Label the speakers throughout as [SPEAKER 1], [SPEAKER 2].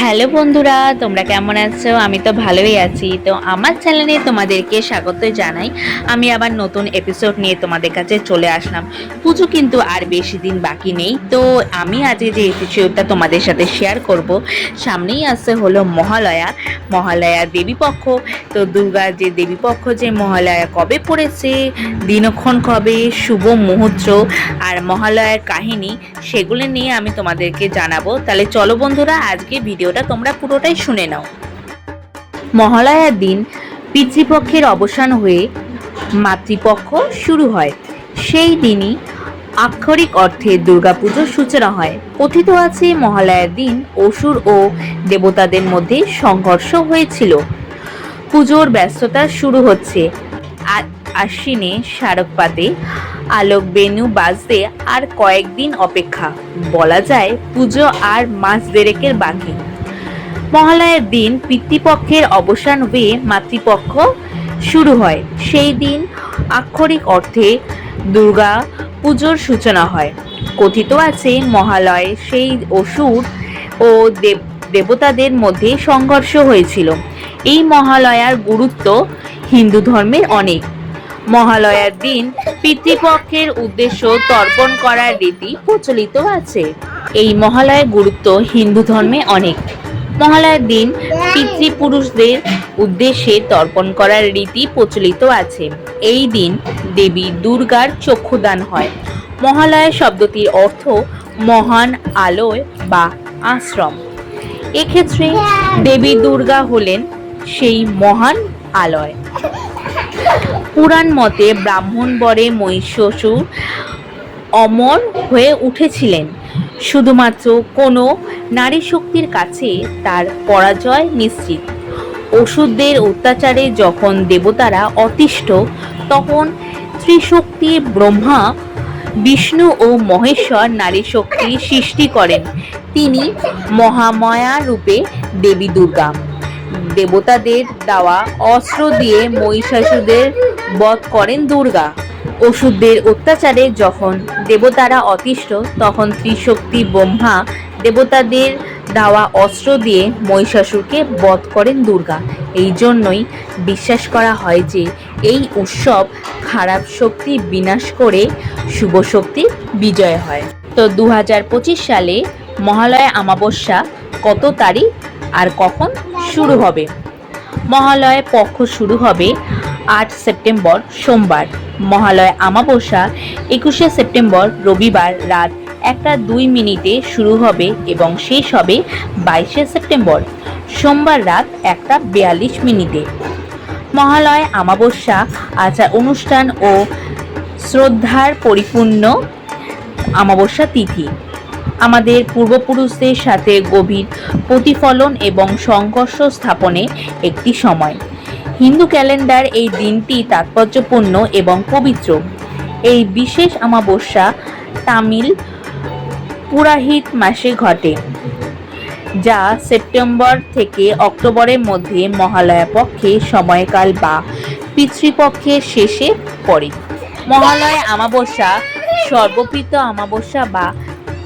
[SPEAKER 1] Hello বন্ধুরা, তোমরা কেমন আছো? আমি তো ভালোই আছি। তো আমার চ্যানেলে তোমাদেরকে স্বাগত জানাই। আমি আবার নতুন এপিসোড নিয়ে তোমাদের কাছে চলে আসলাম। পুজো কিন্তু আর বেশি দিন বাকি নেই। তো আমি আজকে যে এপিসোডটা তোমাদের সাথে শেয়ার করব, সামনেই আসছে হলো মহালয়া। মহালয়া দেবীপক্ষ। তো দুর্গার যে দেবীপক্ষ যে মহালয়া কবে পড়েছে, দিনক্ষণ কবে, শুভ মুহূর্ত আর মহালয়ার কাহিনী, সেগুলো নিয়ে আমি তোমাদেরকে জানাব। তাহলে চলো বন্ধুরা, আজকে ভিডিওটা তোমরা পুরোটাই শুনে নাও। মহালয়ার দিন পিতৃপক্ষের অবসান হয়ে মাতৃপক্ষ শুরু হয়। সেই দিনই আক্ষরিক অর্থে দুর্গাপুজোর সূচনা হয়। কথিত আছে মহালয়ার দিন অসুর ও দেবতাদের মধ্যে সংঘর্ষ হয়েছিল। পুজোর ব্যস্ততা শুরু হচ্ছে। আশ্বিনে শারকপাতে আলোক বেনু বাজতে আর কয়েকদিন অপেক্ষা। বলা যায়, পুজো আর মাস দেড়েকের বাকি। মহালয়ার দিন পিতৃপক্ষের অবসান হয়ে মাতৃপক্ষ শুরু হয়। সেই দিন আক্ষরিক অর্থে দুর্গা পুজোর সূচনা হয়। কথিত আছে, মহালয়ে সেই অসুর ও দেব দেবতাদের মধ্যে সংঘর্ষ হয়েছিল। এই মহালয়ার গুরুত্ব হিন্দু ধর্মের অনেক। মহালয়ার দিন পিতৃপক্ষের উদ্দেশ্য তর্পণ করার রীতি প্রচলিত আছে। এই মহালয়ার গুরুত্ব হিন্দু ধর্মে অনেক। মহালয়ার দিন পিতৃপুরুষদের উদ্দেশ্যে তর্পণ করার রীতি প্রচলিত আছে। এই দিন দেবী দুর্গার চক্ষুদান হয়। মহালয়া শব্দটির অর্থ মহান আলোয় বা আশ্রম। এক্ষেত্রে দেবী দুর্গা হলেন সেই মহান আলয়। পুরাণ মতে ব্রাহ্মণ বরে মহিষাসুর অমর হয়ে উঠেছিলেন। শুধুমাত্র কোনো নারী শক্তির কাছে তার পরাজয় নিশ্চিত। ওষুধদের অত্যাচারে যখন দেবতারা অতিষ্ঠ, তখন ত্রিশক্তি ব্রহ্মা, বিষ্ণু ও মহেশ্বর নারী শক্তি সৃষ্টি করেন। তিনি মহামায়া রূপে দেবী দুর্গা। দেবতাদের দেওয়া অস্ত্র দিয়ে মহিষাসুরদের বধ করেন দুর্গা। ওষুধদের অত্যাচারে যখন দেবতারা অতিষ্ঠ, তখন ত্রিশক্তি ব্রহ্মা দেবতাদের দেওয়া অস্ত্র দিয়ে মহিষাসুরকে বধ করেন দুর্গা। এই জন্যই বিশ্বাস করা হয় যে এই উৎসব খারাপ শক্তি বিনাশ করে শুভ শক্তির বিজয় হয়। তো দু হাজার পঁচিশ সালে মহালয়া আমাবস্যা কত তারিখ আর কখন শুরু হবে? মহালয় পক্ষ শুরু হবে আট সেপ্টেম্বর সোমবার। মহালয় আমাবস্যা একুশে সেপ্টেম্বর রবিবার রাত একটা দুই মিনিটে শুরু হবে এবং শেষ হবে বাইশে সেপ্টেম্বর, সোমবার রাত একটা বিয়াল্লিশ মিনিটে। মহালয় আমাবস্যা আচার অনুষ্ঠান ও শ্রদ্ধার পরিপূর্ণ আমাবস্যা তিথি। আমাদের পূর্বপুরুষদের সাথে গভীর প্রতিফলন এবং সংঘর্ষ স্থাপনে একটি সময়। হিন্দু ক্যালেন্ডার এই দিনটি তাৎপর্যপূর্ণ এবং পবিত্র। এই বিশেষ অমাবস্যা তামিল পুরাহিত মাসে ঘটে, যা সেপ্টেম্বর থেকে অক্টোবরের মধ্যে মহালয়া পক্ষে সময়কাল বা পিতৃপক্ষের শেষে পড়ে। মহালয়া অমাবস্যা, সর্বপিত অমাবস্যা বা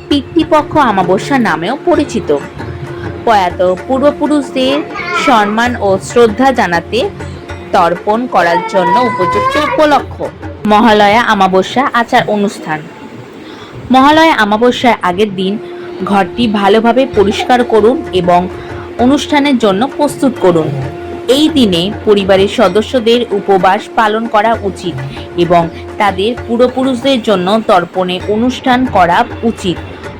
[SPEAKER 1] পিতৃপক্ষ অমাবস্যা নামেও পরিচিত। প্রয়াত পূর্বপুরুষদের সম্মান ও শ্রদ্ধা জানাতে তর্পণ করার জন্য উপযুক্ত উপলক্ষ। মহালয়া অমাবস্যা আচার অনুষ্ঠান। মহালয়া অমাবস্যার আগের দিন ঘরটি ভালোভাবে পরিষ্কার করুন এবং অনুষ্ঠানের জন্য প্রস্তুত করুন। এই দিনে পরিবারের সদস্যদের উপবাস পালন করা উচিত এবং তাদের পূর্বপুরুষদের জন্য তর্পণে অনুষ্ঠান করা উচিত।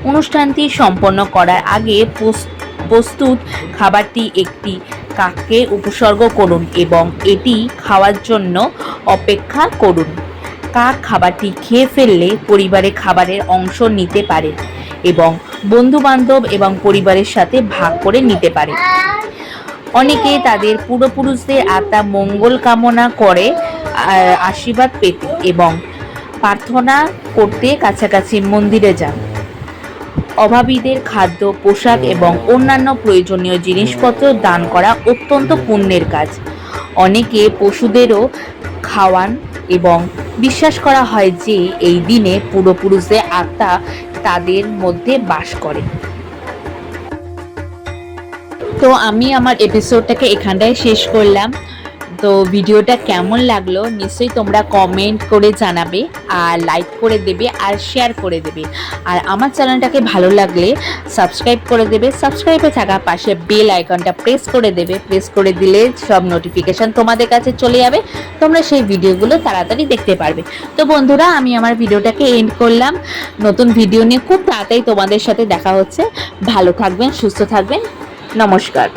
[SPEAKER 1] অনুষ্ঠানটি সম্পন্ন করার আগে প্রস- প্রস্তুত খাবারটি একটি কাককে উপসর্গ করুন এবং এটি খাওয়ার জন্য অপেক্ষা করুন। কাক খাবারটি খেয়ে ফেললে পরিবারে খাবারের অংশ নিতে পারে এবং বন্ধু বান্ধব এবং পরিবারের সাথে ভাগ করে নিতে পারে। অনেকে তাদের পূর্বপুরুষদের আত্মা মঙ্গল কামনা করে আশীর্বাদ পেতে এবং প্রার্থনা করতে কাছাকাছি মন্দিরে যান। অভাবীদের খাদ্য, পোশাক এবং অন্যান্য প্রয়োজনীয় জিনিসপত্র দান করা অত্যন্ত পুণ্যের কাজ। অনেকে পশুদেরও খাওয়ান এবং বিশ্বাস করা হয় যে এই দিনে পূর্বপুরুষদের আত্মা তাদের মধ্যে বাস করে। তো আমি আমার এপিসোডটাকে এখানটায় শেষ করলাম। তো ভিডিওটা কেমন লাগল নিশ্চয়ই তোমরা কমেন্ট করে জানাবে, আর লাইক করে দেবে, আর শেয়ার করে দেবে। আর আমার চ্যানেলটাকে ভালো লাগলে সাবস্ক্রাইব করে দেবে সাবস্ক্রাইবে থাকা পাশে বেল আইকনটা প্রেস করে দেবে প্রেস করে দিলে সব নোটিফিকেশান তোমাদের কাছে চলে যাবে, তোমরা সেই ভিডিওগুলো তাড়াতাড়ি দেখতে পারবে। তো বন্ধুরা, আমি আমার ভিডিওটাকে এন্ড করলাম। নতুন ভিডিও নিয়ে খুব তাড়াতাড়ি তোমাদের সাথে দেখা হচ্ছে। ভালো থাকবেন, সুস্থ থাকবেন। নমস্কার।